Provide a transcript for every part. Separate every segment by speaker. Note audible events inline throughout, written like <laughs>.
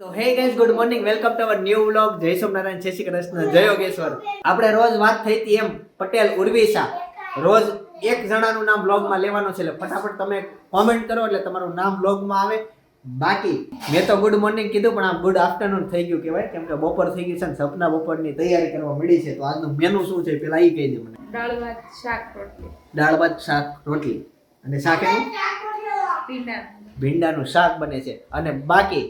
Speaker 1: તો hey guys good morning welcome to our new vlog જય સોમનારાયણ જય શ્રી કૃષ્ણ. જય યોગેશ્વર. આપણે રોજ વાત થઈ હતી એમ પટેલ ઉર્વિશા. રોજ એક જણાનું નામ બ્લોગમાં લેવાનું છે એટલે ફટાફટ તમે કોમેન્ટ કરો એટલે તમારું નામ બ્લોગમાં આવે. બાકી મેં તો ગુડ મોર્નિંગ કીધું પણ આ ગુડ આફ્ટરનૂન થઈ ગયું કહેવાય. કેમ કે બપોર થઈ ગઈ છે ને સપના બપોરની તૈયારી કરવા મળી છે તો આજનું મેનુ શું છે પેલા એ કહી દે મને.
Speaker 2: દાળ ભાત શાક રોટલી.
Speaker 1: દાળ ભાત શાક રોટલી. અને શાક એનું? ભીંડાનું શાક બને છે. અને બાકી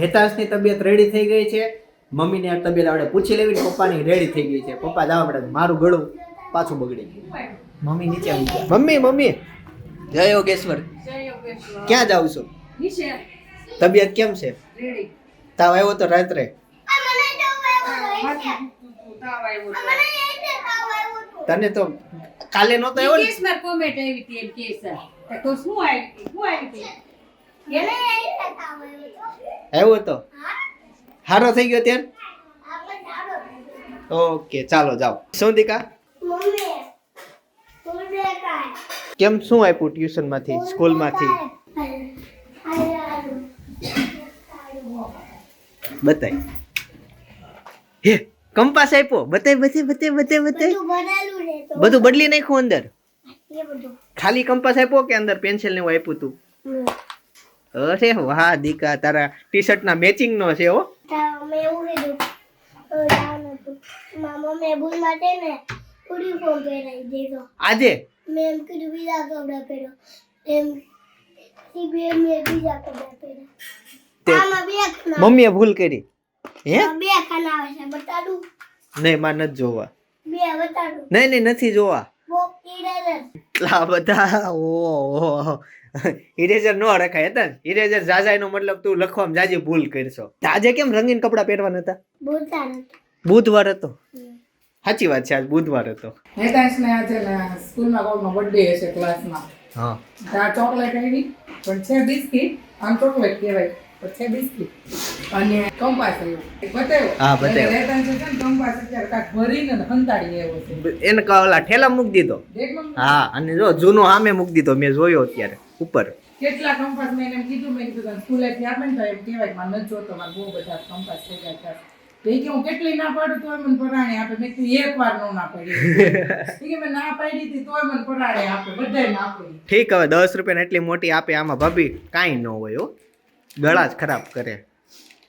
Speaker 1: હેતાંશની તબિયત રેડી થઈ ગઈ છે. મમ્મીની આ તબિયત આપણે પૂછી લેવી પપ્પાની રેડી થઈ ગઈ છે. પપ્પા જવા પડે મારું ગળું પાછું બગડી ગયું. મમ્મી નીચે આવી ગયા. Mummy mummy. જય યોગેશ્વર. ક્યાં જાવ છો? તબિયત કેમ છે? તાવ આવ્યો તો રાત્રે. તને તો કાલે નહોતો આવ્યો ને?
Speaker 2: કેસમાં આવી હતી એમ કે સર તો તો શું આવી શું આવી હતી?
Speaker 1: આવ્યો તો? હારો થઈ ગયો ત્યારે ઓકે ચાલો જાઓ. દીકા કેમ શું આપ્યું ટ્યુશનમાંથી સ્કૂલમાંથી બતાય. હે કંપાસ આપ્યો? બતાય બતાય બતાય બતાય બતાય. બધું બદલી નાખ્યું અંદર? ખાલી કંપાસ આપ્યો કે અંદર પેન્સિલ ને એવું આપ્યું તું? અરે વાહ દીકા તારા ટી શર્ટ ના મેચિંગ નો છે હો આજે?
Speaker 3: મેં એમ કીધું બીજા કપડા પહેરો. એમ CBM એ બીજા કપડા પહેરો આમાં બે ખાના
Speaker 1: મમ્મીએ ભૂલ કરી. હે?
Speaker 3: બે ખાના આવે છે બતાડું.
Speaker 1: નહીં માં નથી જોવા.
Speaker 3: બે બતાડું.
Speaker 1: નહીં નહીં નથી જોવા.
Speaker 3: બોક
Speaker 1: બધા ઓહો <laughs> ઇરેઝર નો રખાય હતા ને ઇરેઝર જાજાઈ નો મતલબ તું લખવામાં જાજી ભૂલ કરશો. આજે કેમ રંગીન કપડા પહેરવાના હતા? બુધવાર હતો. સાચી વાત છે આજ બુધવાર હતો.
Speaker 4: હેતાંશને આજે સ્કૂલમાં કોઈનો બર્થડે હશે ક્લાસમાં
Speaker 1: હા.
Speaker 4: ચોકલેટ આવી પણ છે બિસ્કિટ આમ ચોકલેટ કહેવાય. પણ છે બિસ્કિટ. અને કંપાસ બતાવ્યો.
Speaker 1: હા, બતાવ્યો.
Speaker 4: એટલે હેતાંશે છે ને કંપાસ અત્યારે કાક ભરીને હંતાડી આવ્યો છે.
Speaker 1: એને ક- ઠેલા મૂકી દીધો. હા અને જો જૂનો સામે મૂકી દીધો મેં જોયો અત્યારે ઉપર.
Speaker 4: કેટલા કંપાસ મેં એમ કીધું મેં કીધું સ્કૂલે થી આપે ને તો એમ કહેવાયમાં ન જોતો મારે બહુ બધા કંપાસ થઈ ગયા છે. કે હું કેટલી ના પાડું તોય મને પરાણે આપે. મેં કીધું એક વાર નો ના પાડી. <laughs> કે મેં ના પાડી હતી તોય મને પરાણે આપે બધાય આપે.
Speaker 1: ઠીક હવે દસ રૂપિયા એટલી મોટી આપે આમાં ભાભી કાંઈ ન હોય હો. ગળા જ ખરાબ કરે.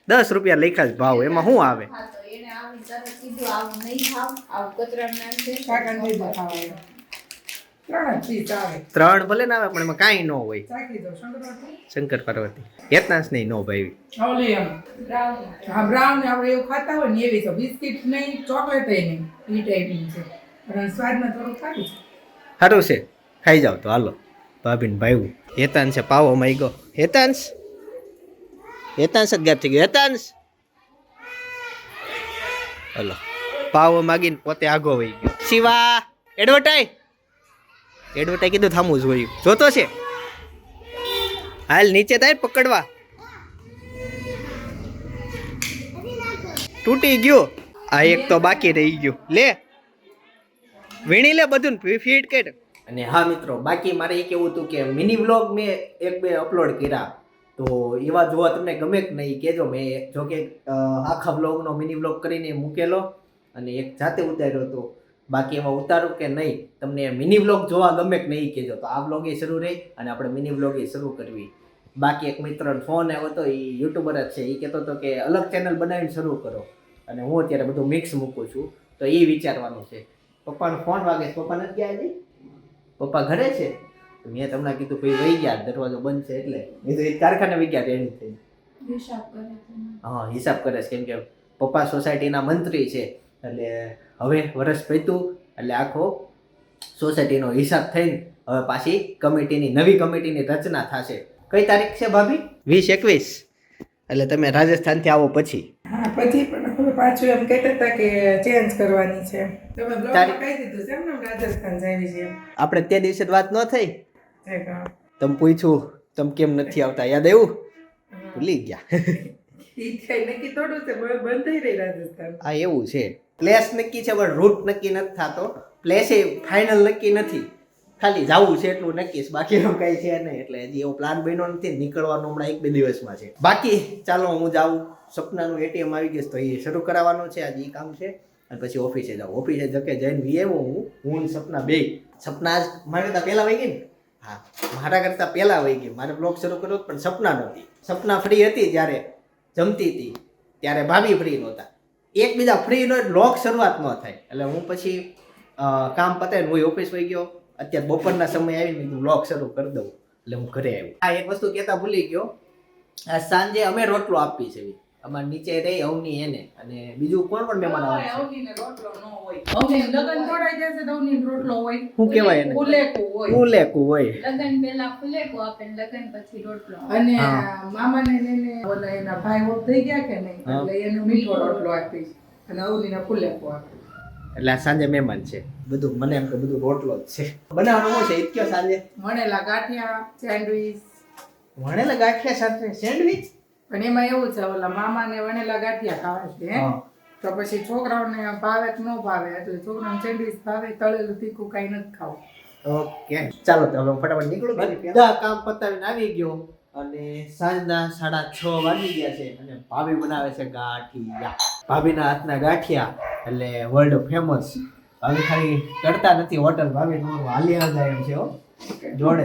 Speaker 1: દસ રૂપિયા લેખા જ ભાવ એમાં શું આવે?
Speaker 2: હા, તો એને આવું તરત કીધું, આવું નહીં ખાવ, આવું કચરાનું નામ છે.
Speaker 4: શાકન થઈ ખાવાય ત્રણ
Speaker 1: ભલે ના આવે પણ એમાં કાંઈ ન હોય.
Speaker 4: ચાખી દો શંકરપાટી
Speaker 1: શંકર પાર્વતી. હેતનાશ નહીં નો ભાઈ.
Speaker 4: હા બ્રાઉન આપણે એવું ખાતા હોય ને એવી તો બિસ્કિટ નહીં ચોકલેટ નહીં. એ ટાઈપની છે. પણ સ્વાદમાં થોડું ખાતું છે.
Speaker 1: સારું છે. ખાઈ જાવ તો હાલો. ભાભીને ભાઈ હેતાંશ પાવો માઈ ગયો હેતાંશ? હેતાંશ જ ગાયબ થઈ ગયો હેતાંશ હલો પાવો માગીને પોતે આગો વહી ગયો શિવા એડવર્ટાઈ એડવર્ટાઈ કીધું થામું જોયું જોતો છે હાલ નીચે થાય પકડવા તૂટી ગયો આ એક તો બાકી રહી ગયું લે વીણી લે બધું ફીટ કેટ અને હા મિત્રો બાકી મારે એ કેવું હતું કે મિની વ્લોગ મેં એક બે અપલોડ કર્યા. તો એવા જોવા તમને ગમે કે નહીં, કહેજો. મેં જો કે આખા બ્લોગનો મિની વ્લોગ કરીને મૂકેલો અને એક જાતે ઉતાર્યો હતો. બાકી એમાં ઉતારું કે નહીં, તમને મિની વ્લોગ જોવા ગમે કે નહીં, કહેજો. તો આ બ્લોગ એ શરૂ રહી અને આપણે મિની બ્લોગ એ શરૂ કરવી. બાકી એક મિત્ર ફોન આવ્યો હતો એ યુટ્યુબર જ છે. એ કહેતો હતો કે, અલગ ચેનલ બનાવીને શરૂ કરો. અને હું અત્યારે બધું મિક્સ મૂકું છું. તો એ વિચારવાનું છે. પપ્પાનો ફોન વાગે પપ્પા નથી ગયા પપ્પા ઘરે છે? મેં તમને કીધું ભાઈ વહી ગયા દરવાજો બંધ છે એટલે. એ તો એક કારખાને વહી ગયા રેડી થઈ.
Speaker 2: હિસાબ કરે છે.
Speaker 1: હા હિસાબ કરે છે. કેમ કે પપ્પા સોસાયટીના મંત્રી છે. એટલે હવે વર્ષ પૈતું એટલે આખો સોસાયટીનો હિસાબ થઈને હવે પાછી કમિટીની નવી કમિટીની રચના થશે. કઈ તારીખ છે ભાભી? વીસ એકવીસ. એટલે તમે રાજસ્થાનથી આવો પછી.
Speaker 4: હા પછી પણ હવે પાછું એમ કહેતા હતા કે ચેન્જ કરવાની છે. તમે કહી દીધું છે એમ રાજસ્થાન જાય છે
Speaker 1: આપણે તે દિવસે જ વાત ન થઈ. તમે પૂછ્યું તમે કેમ નથી આવતા? યાદ આવ્યું? ભૂલી ગયા. <laughs> આ એવું છે. પ્લેસ નક્કી છે પણ રૂટ નક્કી નથી થતો. પ્લેસ એ ફાઇનલ નક્કી નથી. ખાલી જવું છે એટલું નક્કી છે. બાકી એનું કઈ છે નહીં. એટલે હજી એવો પ્લાન બન્યો નથી. નીકળવાનું હમણાં એક બે દિવસમાં છે. બાકી ચાલો હું જાઉં. સપનાનું એટીએમ આવી ગયું તો એ શરૂ કરાવવાનું છે. આજે એ કામ છે. અને પછી ઓફિસે જાઉં. ઓફિસે જકે જઈને વી આવ્યો હું. હું સપના બે. સપના આજ મારે પહેલા વહી ગઈ ને. હા, મારા કરતાં પહેલા વહી ગઈ મારે બ્લોગ શરૂ કર્યો પણ સપના નહોતી સપના ફ્રી હતી જ્યારે જમતી હતી, ત્યારે ભાભી ફ્રી નહોતા. એકબીજા ફ્રી નો લોક શરૂઆત ન થાય. એટલે હું પછી કામ પતાવીને હું ઓફિસ વહી ગયો. અત્યારે બપોરના સમય આવીને કીધું લોક શરૂ કરી દઉં. એટલે હું ઘરે આવ્યો. આ એક વસ્તુ કહેતા ભૂલી ગયો. સાંજે અમે રોટલો આપી છે અમારે નીચે રહી અવની એને. અને બીજું કોણ કોણ મહેમાન આવે છે?
Speaker 4: રોટલો ન હોય. અવનીને લગન તોડાઈ જશે તો અવનીને રોટલો હોય.
Speaker 1: શું કહેવાય એને?
Speaker 4: ફુલેકું હોય.
Speaker 1: ઉલેકું હોય.
Speaker 2: લગન પહેલા ફુલેકો આપે ને લગન પછી રોટલો
Speaker 4: અને મામાને ને ઓલા એના ભાઈ ઓફ થઈ ગયા કે નહીં એટલે એને મીઠો રોટલો આપીશ અને અવનીને ફુલેકો આપીશ
Speaker 1: એટલે આ સાંજે મહેમાન છે. બધું મને એમ કે બધું રોટલો જ છે. બનાવવાનું છે? સાંજે?
Speaker 4: વણેલા ગાંઠિયા સેન્ડવીચ.
Speaker 1: વણેલા ગાંઠિયા સાથે સેન્ડવિચ?
Speaker 4: પણ એમાં એવું છે ઓલા મામાને વણેલા ગાંઠિયા ખાવા છે તો પછી છોકરાઓને ભાવે કે ન ભાવે? એટલે છોકરાને સેન્ડવીચ ભાવે તળેલું તીખું કઈ નથી ખાવું.
Speaker 1: ઓકે. ચાલો તો હવે ફટાફટ નીકળું બધા કામ પતાવીને આવી ગયો. અને સાંજના સાડા છ વાગી ગયા છે અને ભાભી બનાવે છે ગાંઠિયા. ભાભીના હાથના ગાંઠિયા એટલે વર્લ્ડ ફેમસ ભાભી ખાલી કરતા નથી હોટલ ભાભી તમારું હાલી જાય એમ છે હો. જોડે.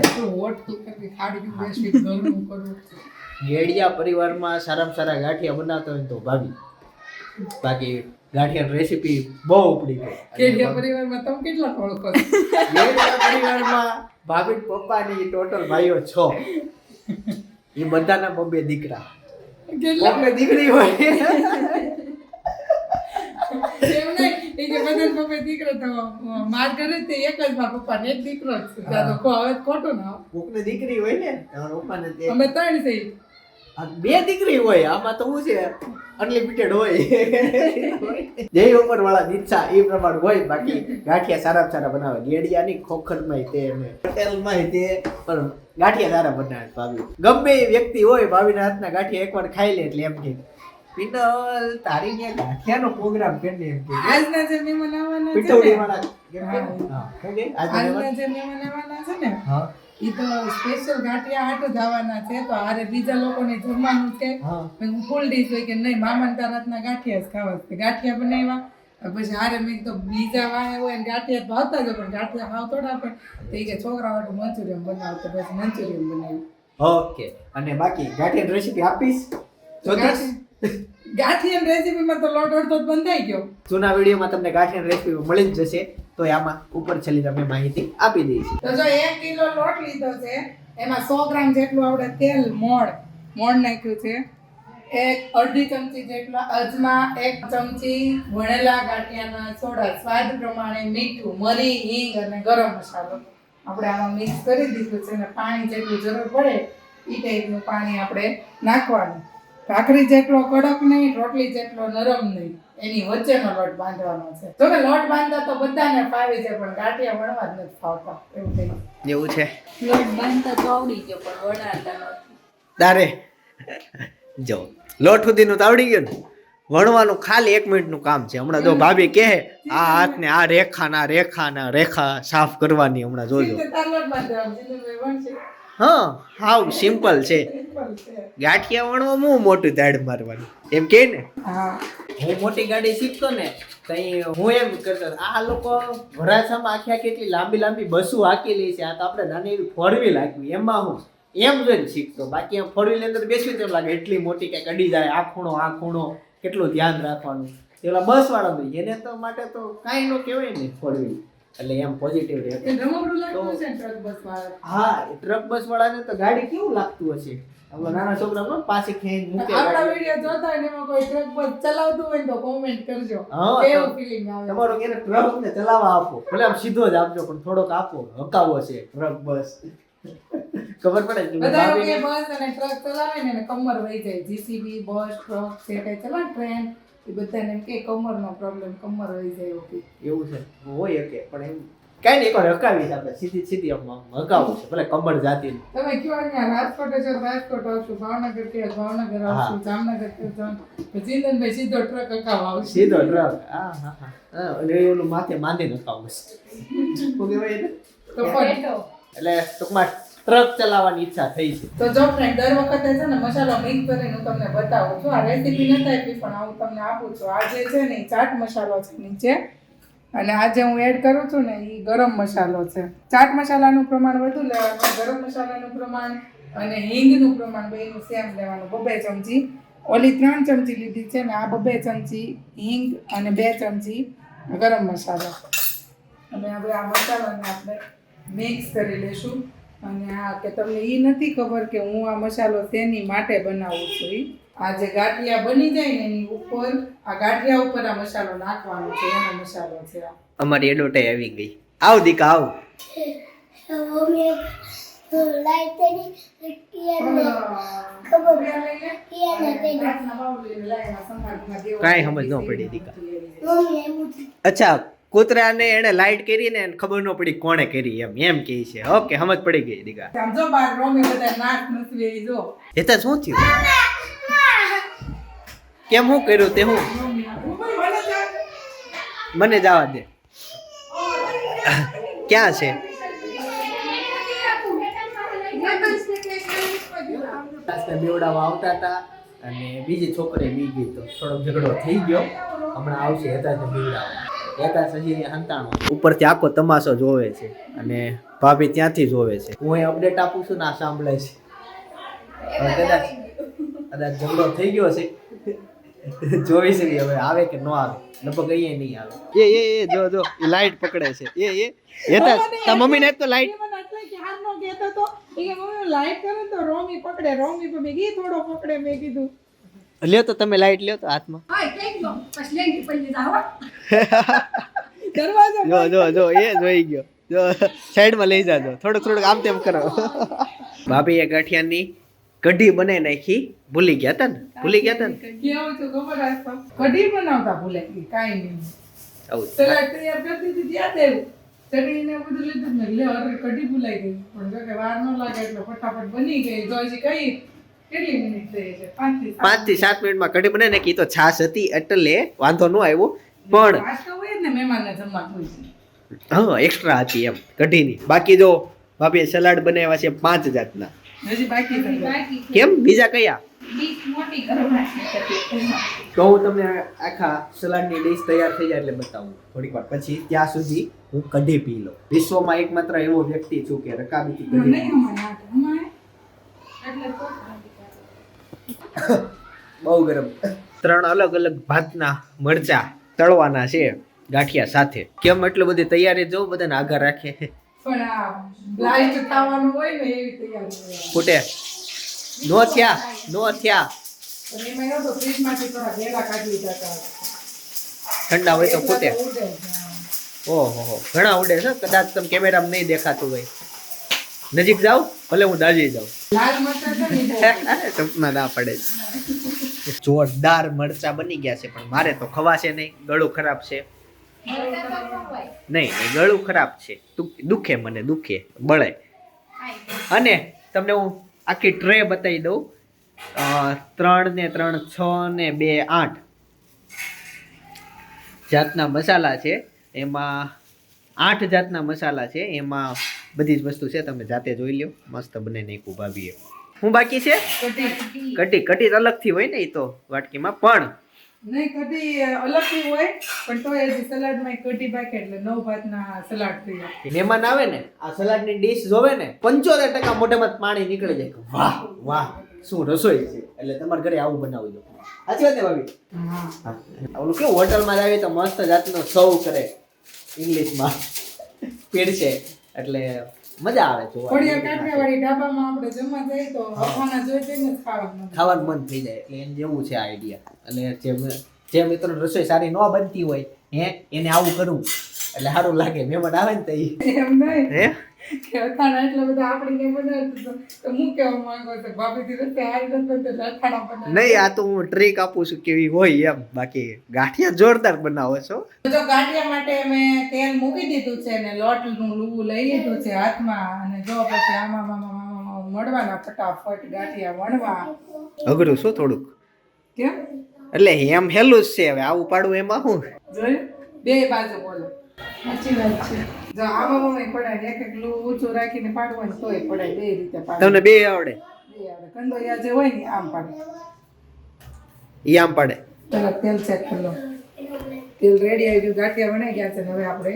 Speaker 1: ગેડિયા પરિવારમાં સારામાં સારા ગાંઠિયા બનાવતા હોય તો ભાભી બાકી ગાંઠિયાની રેસીપી બહુ ઉપડી ગઈ.
Speaker 4: ગેડિયા પરિવારમાં તમે કેટલા ઓળખો
Speaker 1: ગેડિયા પરિવારમાં ભાભી પપ્પાની ટોટલ ભાઈઓ છ. એ બધાના બબે દીકરા.
Speaker 4: કેટલા?
Speaker 1: દીકરી હોય.
Speaker 4: એ કે બધા પપ્પા દીકરો તો માર ઘરે તે એક જ મારા પપ્પા ને એક દીકરો જ. છે તો હવે ખોટું ના
Speaker 1: કોકને દીકરી હોય ને તમારા પપ્પાને
Speaker 4: અમે ત્રણ થઈ
Speaker 1: બે દીકરી હોય આમાં તો શું છે અનલિમિટેડ હોય. જે ઉપર વાળા નીચા એ પ્રમાણે હોય બાકી ગાંઠિયા સારા સારા બનાવે. ગેડિયાની ખોખરમાં તે ને હોટેલમાં તે પણ ગાંઠિયા સારા બનાવે ભાભી. ગમે એ વ્યક્તિ હોય ભાભીના હાથના ગાંઠિયા એકવાર ખાઈ લે એટલે એમ કે પિનલ તારી ત્યાં ગાંઠિયાનો પ્રોગ્રામ કરીને એમ કે
Speaker 4: આજના જે મહેમાન આવવાના છે
Speaker 1: પીટોડી વાળા? હા? આજે
Speaker 4: મહેમાન આવવાના છે ને?
Speaker 1: હા.
Speaker 4: એ તો સ્પેશિયલ ગાંઠિયા હાટ જવાના છે. તો આરે બીજા લોકોને જમવાનું છે.
Speaker 1: હા.
Speaker 4: મેં ફૂલ ડીશ હોય કે નહીં મામાને તારા હાથના ગાંઠિયા જ ખાવા છે. ગાંઠિયા બનાવ્યા. પછી હારે મેં તો બીજા વાળા હોય ને ગાંઠિયા ભાવતા જ પણ ગાંઠિયા ખાવ થોડા પણ. તો એ કે છોકરા માટે મંચુરિયન બનાવતો પછી મંચુરિયન બનાવ્યું.
Speaker 1: ઓકે. અને બાકી ગાંઠિયા રેસીપી આપીશ? જોતીશ?
Speaker 4: ગાંઠિયાની રેસીપીમાં તો લોટ અડધો જ બંધાઈ ગયો.
Speaker 1: જૂના વિડીયોમાં તમને ગાંઠિયાની રેસીપી મળી જ જશે. તો આમાં ઉપર છેલ્લી તમે માહિતી આપી દઈશ.
Speaker 4: તો જો એક કિલો લોટ લીધો છે, એમાં સો ગ્રામ જેટલું આપણે તેલ, મોણ. મોણ નાખ્યું છે. એક અડધી ચમચી જેટલા અજમા, એક ચમચી વણેલા ગાંઠિયાના સોડા, સ્વાદ પ્રમાણે મીઠું, મરી, હિંગ અને ગરમ મસાલો. આપણે આમાં મિક્સ કરી દીધું છે અને પાણી જેટલું જરૂર પડે એ ટાઈપનું પાણી આપણે નાખવાનું. ભાખરી જેટલો કડક નહીં, રોટલી જેટલો નરમ નહીં. એની વચ્ચેનો લોટ બાંધવાનો છે. તો કે લોટ બાંધતા તો બધાને ફાવી છે પણ ગાંઠિયા વણવા જ નથી ફાવતા એવું થઈ
Speaker 1: જેવું છે?
Speaker 2: લોટ બાંધતા તો આવડી ગયો પણ વણાતા
Speaker 1: તારે જો લોટ સુધીનું તો આવડી ગયું ને. વણવાનું ખાલી એક મિનિટનું કામ છે. હમણાં જો ભાભી કહે આ હાથને આ રેખા ના રેખા ના રેખા સાફ કરવાની હમણાં જોજો. હા હાવ સિમ્પલ છે. ગાંઠિયા વણવા હું મોટું દાડ મારવાનું. એમ કે ને?
Speaker 4: હું.
Speaker 1: મોટી ગાડી શીખતો ને તઈ હું એમ કરતો આ લોકો વરાછામાં આખી આખી એટલી લાંબી લાંબી બસો હાકેલી છે આ તો આપણે નાની એવી ફોર વ્હીલ હાકવી એમાં હું એમ જોઈને શીખતો. બાકી એમ ફોર વ્હીલ અંદર બેસવી તો લાગે એટલી મોટી કે અડી જાય આ ખૂણો આ ખૂણો કેટલું ધ્યાન રાખવાનું. પેલા બસ વાળા એને તો માટે તો કાંઈ ન કહેવાય ને ફોર વ્હીલ એટલે એમ પોઝિટિવ રહે. હા ટ્રક બસ વાળાને તો ગાડી કેવું લાગતું હશે? નાના છોકરા પાસે ખેંચ મૂકે
Speaker 4: આપણા. વીડિયો જોતા હોય ને એમાં કોઈ ટ્રક બસ ચલાવતું હોય તો કોમેન્ટ કરજો. કેવું ફીલિંગ આવે?
Speaker 1: તમારો કે ટ્રક ને ચલાવવા આપો. ભલે આમ સીધો જ આપજો પણ થોડોક આપો. હકાવો છે ટ્રક બસ ખબર પડે કે
Speaker 4: બધા બસ અને ટ્રક ચલાવે ને કમર વહી જાય. જીસીબી બસ ટ્રક છે કઈ ચલાવે ટ્રેન એ બધાને એમ કે કમરનો પ્રોબ્લેમ કમર વહી જાય એવું કે.
Speaker 1: એવું છે. હોય કે પણ એમ કઈ નહીં એકવાર હકાવી છે આપણે. સીધી સીધી હકાવું છે ભલે કમર જાતી.
Speaker 4: તમે કયો અહીંયા રાજકોટ છો રાજકોટ આવશું ભાવનગર કે ભાવનગર આવશું જામનગર કે ચિંતનભાઈ સીધો ટ્રક અકાવ આવશે.
Speaker 1: સીધો ટ્રક હા હા હા. અને ઓલું માથે માંડીને હકાવું છે. <laughs> શું કહેવાય એને? એટલે ટૂંકમાં ટ્રક ચલાવવાની ઈચ્છા થઈ છે.
Speaker 4: તો જો ફ્રેન્ડ દર વખતે છે ને મસાલો મિક્સ કરીને હું તમને બતાવું છું. આ રેસીપી નથી આપી, પણ હું તમને આપું છું. આજે છે ને ચાટ મસાલો છે નીચે. અને આજે હું એડ કરું છું ને એ ગરમ મસાલો છે. ચાટ મસાલાનું પ્રમાણ વધુ લેવાનું, ગરમ મસાલાનું પ્રમાણ અને હિંગનું પ્રમાણ બેનું સેમ લેવાનું. બબે ચમચી. ઓલી ત્રણ ચમચી લીધી છે ને આ બબે ચમચી, હિંગ અને બે ચમચી ગરમ મસાલો. અને હવે આ મસાલાને આપણે મિક્સ કરી લઈશું. અને આ કે તમને એ નથી ખબર કે હું આ મસાલો તેની માટે બનાવું છું ઈ. આ જે ગાંઠિયા બની જાય ને એની ઉપર આ ગાંઠિયા ઉપર આ મસાલો નાખવાનો છે એનો મસાલો છે આ.
Speaker 1: અમારી એડવર્ટાઈ આવી ગઈ. આવ દીકા આવ. કાંઈ સમજ ન પડી દીકા. અચ્છા કૂતરાને એને લાઈટ કરી ને એને ખબર ન પડી કોણે કરી એમ. એમ કહે છે. ઓકે સમજ પડી ગઈ દીકા
Speaker 4: સમજો બાર રોમી બધા નાક નસવી એ જો.
Speaker 1: એ તો શું થયું? કેમ હું કર્યું તે હું?
Speaker 4: મને
Speaker 1: જવા દે. ક્યાં છે? બેવડાવવા આવતા હતા અને બીજી છોકરી બી ગઈ તો થોડોક ઝઘડો થઈ ગયો. હમણાં આવશે હતા તો હંતાણો ઉપરથી આખો તમાશો જોવે છે અને ભાભી ત્યાંથી જોવે છે. હું અહીં અપડેટ આપું છું ને આ સાંભળે છે. કદાચ કદાચ ઝઘડો થઈ ગયો છે જોઈ છે હવે આવે કે ન આવે. લગભગ અહીંયા નહીં આવે. એ એ એ જો જો એ લાઈટ પકડે છે. એ એ હેતા તા મમ્મીને તો લાઈટ
Speaker 4: એ મને એટલે ક્યારનો કહેતો તો. એ કે મમ્મી લાઈટ કરે તો રોમી પકડે રોમી તો મેં કીધું થોડો પકડે મેં કીધું.
Speaker 1: લ્યો તો તમે લાઈટ લ્યો તો હાથમાં. <laughs> જો જો જો એ જોઈ ગયો. જો સાઈડમાં લઈ જાજો થોડુંક થોડુંક આમ તેમ કરો. ભાભીએ ગાંઠિયાની કઢી બનાવી નાખી. ભૂલી ગયા હતા ને? ભૂલી ગયા હતા ને?
Speaker 4: કઢી બનાવતા ભૂલે. ગઈ નહીં.
Speaker 1: આવું
Speaker 4: સલાડ તૈયાર કરતી હતી ત્યાં તેવું ચટણીને બધું લીધું ને લે કઢી ભૂલાઈ ગઈ. પણ જો કે વાર ન લાગે એટલે ફટાફટ બની ગઈ. હજી કઈ કેટલી મિનિટ થઈ છે?
Speaker 1: પાંચથી સાત મિનિટમાં. કઢી બનાવી નાખી તો છાશ હતી એટલે વાંધો ન આવ્યો. પણ
Speaker 4: ને
Speaker 1: હા એક્સ્ટ્રા હતી એમ કઢીની બાકી જો ભાભી સલાડ બનાવ્યા છે પાંચ જાતના.
Speaker 4: હજી બાકી છે.
Speaker 1: કેમ? બીજા કયા? તો હું તમને આખા સલાડની ડીશ તૈયાર થઈ જાય એટલે બતાવું. થોડીક વાર પછી ત્યાં સુધી હું કઢી પી લઉં. વિશ્વમાં એકમાત્ર એવો વ્યક્તિ છું કે રકાબીથી કઢી
Speaker 4: નહીં અમારે આ તો અમારે એટલે તો <coughs>
Speaker 1: બહુ ગરમ. ત્રણ અલગ અલગ ભાતના મરચા તળવાના છે ગાંઠિયા સાથે. કેમ એટલી બધી તૈયારી જો બધાને આગળ રાખે?
Speaker 4: પણ આ બ્લાસ્ટ થવાનું હોય ને એવી તૈયારી
Speaker 1: ફૂટે. નો થયા નો થયા. ઠંડા હોય તો ફૂટે. ઓહો ઘણા ઉડે છે કદાચ તમે કેમેરામાં નહીં દેખાતું હોય. નજીક જાઓ ભલે હું દાજી જાઉં. સપના <laughs> ના પડે. જોરદાર મરચા બની ગયા છે પણ મારે તો ખવાશે નહીં. ગળું ખરાબ છે. નહીં ગળું ખરાબ છે. દુખે મને દુખે. બળે અને તમને હું આખી ટ્રે બતાવી દઉં. ત્રણ ને ત્રણ છ ને બે આઠ. જાતના મસાલા છે. એમાં આઠ જાતના મસાલા છે. એમાં બધી જ વસ્તુ છે તમે જાતે જોઈ લ્યો. મસ્ત બને નહીં ખૂબ ભાભીએ હું બાકી છે? કટી કટી અલગથી હોય ને એ તો વાટકીમાં. પણ
Speaker 4: નહીં કઢી અલગથી હોય પણ તો એ સલાડમાં કઢી બાકી એટલે નવ ભાતના સલાડ થઈ જાય.
Speaker 1: મહેમાન આવે ને આ સલાડની ડીશ જોવે ને પંચોતેર ટકા મોઢામાં પાણી નીકળી જાય. વાહ વાહ શું રસોઈ છે? એટલે તમારા ઘરે આવું બનાવજો સાચી વાત ને ભાભી. ઓલું કેવું હોટલમાં આવી તો મસ્ત જાતનો સૌ કરે. ઇંગ્લિશમાં. <laughs> પીરસે. એટલે મજા આવે
Speaker 4: ખોડિયાર
Speaker 1: જોવાની
Speaker 4: કાઠિયાવાડી ઢાબામાં આપણે જમવા જઈએ તો વખાણા જોઈ જઈને ખાવાનું
Speaker 1: ખાવાનું મન થઈ જાય. એટલે એમ જેવું છે આઈડિયા એટલે જે જે મિત્રો રસોઈ સારી ન બનતી હોય હે એને આવું કરું. એટલે સારું લાગે મહેમાન આવે ને તો
Speaker 4: એમ નહીં?
Speaker 1: હે?
Speaker 4: કે અથાણા એટલા બધા આપણે બનાવતું તો તો હું કેવા માંગો છો ભાભીથી રસ્તે હારી નથી અથાણા બનાવ
Speaker 1: નહીં આ તો હું ટ્રીક આપું છું કેવી હોય એમ. બાકી ગાંઠિયા જોરદાર બનાવો છો.
Speaker 4: જો ગાંઠિયા માટે મેં તેલ મૂકી દીધું છે ને લોટનું લૂવું લઈ લીધું છે હાથમાં. અને જો પછી આમાં મામા મળવાના ફટાફટ ગાંઠિયા વણવા.
Speaker 1: અઘરું શું થોડુંક?
Speaker 4: કેમ?
Speaker 1: એટલે એમ હેલું જ છે હવે આવું પાડવું એમાં શું
Speaker 4: જોયું? બે બાજુ બોલો. સાચી વાત છે. જો આમાં પડાય એક એક લૂ ઊંચું રાખીને પાડવું તોય પડાય બે રીતે પાડે.
Speaker 1: તમને બે આવડે?
Speaker 4: બે આવડે. કંદોયા જે હોય ને આમ પાડે.
Speaker 1: ઈ આમ પાડે?
Speaker 4: પેલા તેલ ચેક કરી લો. તેલ રેડી આવી ગયું ગાંઠિયા બનાવી ગયા છે ને હવે આપણે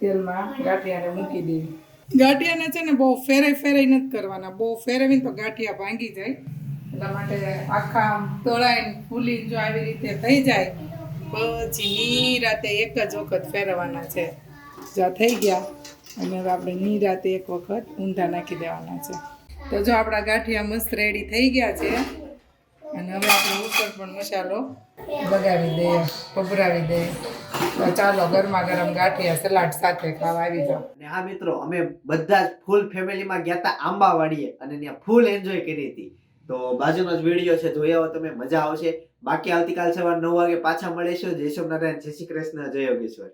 Speaker 4: તેલમાં ગાંઠિયાને મૂકી દેવી. ગાંઠિયાને છે ને બહુ ફેરે ફેરે નથી કરવાના. બહુ ફેરવીને તો ગાંઠિયા ભાંગી જાય. એટલા માટે આખા આમ તળાઈને ફૂલી જો આવી રીતે થઈ જાય પછી નિરાતે એક જ વખત ફેરવવાના છે. જો થઈ ગયા. અને આપણે નિરાતે એક વખત ઊંધા નાખી દેવાના છે. તો જો આપણા ગાંઠિયા મસ્ત રેડી થઈ ગયા છે. અને હવે આપણે ઉપર પણ મસાલો બગાવી દઈએ પભરાવી દઈએ ચાલો ગરમા ગરમ ગાંઠિયા સલાડ સાથે ખાવા આવી જાઓ.
Speaker 1: અને હા મિત્રો, અમે બધા જ ફૂલ ફેમિલીમાં ગયા હતા આંબાવાડીએ અને ત્યાં ફૂલ એન્જોય કરી હતી. તો બાજુનો જ વીડિયો છે જોયા હોય તમે, મજા આવશે. બાકી આવતીકાલ સવાર નવ વાગે પાછા મળીશું. જય સોમનારાયણ. જય શ્રી કૃષ્ણ. જય યોગેશ્વર.